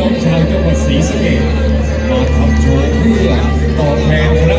นของพี่น้องชาวจังหวัดศรีสะเกษมาทำโชว์เพื่อตอบแทน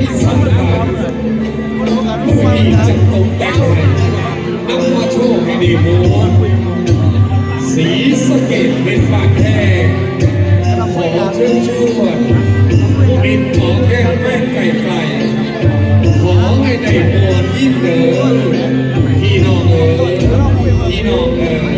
เป็นเลขที่สำคัญผู้ที่จะตกแต่งให้นำมาโชว์ให้ดีมูสีสะเกตเป็นปากแท้ขอเชิญชวนบินหมอแค่แม่ไก่ไกลขอให้ได้มวลยิ่งเดินพี่น้องเอ๋ยพี่น้องเอ๋ย